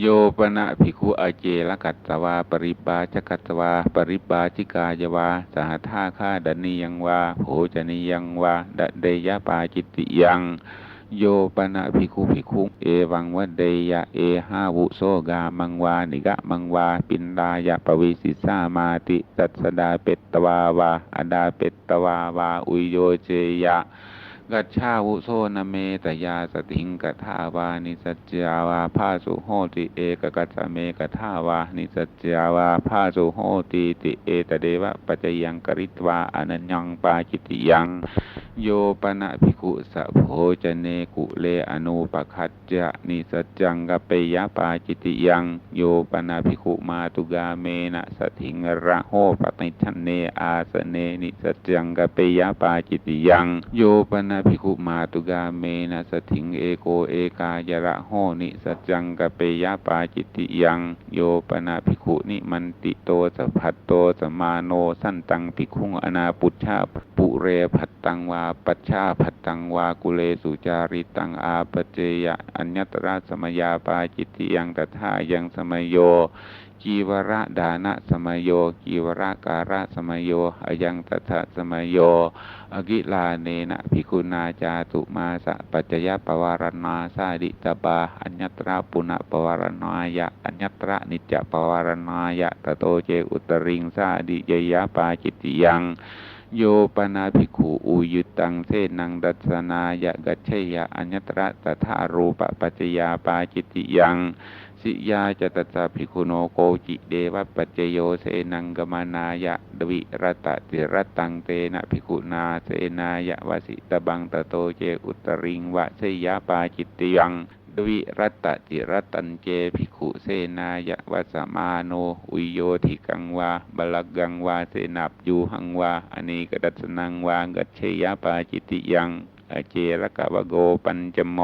โยปนะภิกขุอาเจรกัตตวา ปริปาจกัตตวา ปริปาจิกายวา สหท่าคาดนียังวาโภจนียังวาดเดยปาจิตติยัง โยปนะภิกขุภิกขุเอวังวะเดยะเอห้าวุโสกามังวา นิกะมังวา ปินดายะปวิสิสามาติตัสสดาเปตตวาวาอดาเปตตวาวา อุยโยเจยะ กัจฉาวุโซนเมตยาสติงกัทาวานิสัจจาวาภาสุโหติเอกกัจจเมกัทาวานิสัจจาวาภาสุโหติติเอตเดวะปัจจยังกริตวาอนัญญังปาจิตติยัง โยปนะภิกุสะโพจเนกุเลอนุปคัจจะนิสจังกเปยปาจิตติยัง โยปนะภิกุมาตุกาเมนะสถิงระโหปฏิทันเนอาสเนนิสจังกเปยปาจิตติยัง โยปนะภิกุมาตุกาเมนะสถิงเอโกเอกายระโหนิสจังกเปยปาจิตติยัง โยปนะภิกุนิมันติโตสัพพัตโตสมาโนสันตังภิกุงอนาปุชชาปุเรพัตตังวาปัชชาพัตตังวากุเลสุจาริตังอาปเจยะอัญญตระสมยาปาจิตติยังตถายังสมโยจีวระดานะสมโยจีวระการะสมโยอยังตถะสมโยอกิลาเนนะภิกขุนาจาตุมาสะปัจจยปวารณาสาดิตบาอัญญตระปุณปวารณายะอัญญตระนิจจปวารณายะตโตเจอุตริงสาดิยยะปาจิตติยัง โยปนาภิกขุอุยุตังเสนังดัสนายะกัจเชยะอัญญตระตถารูปปัจจยาปาจิตติยังสิยาจตตาภิกขุโนโกจิเดวะปัจเจโยเสนังกมานายะดวิรตะติรตังเตนะภิกขุนาเสนายะวสิตบังตโตเจอุตริงวะเสยาปาจิตติยัง ดวิรัตตจิรัตันเจภิกขุเสนายะวัสมาโน อุยโยทิกังวาบลกังวาเสนับยูหังวาอเนกดัสนังวากัจเชยปาจิตติยัง อเจรกะวะโกปัญจโม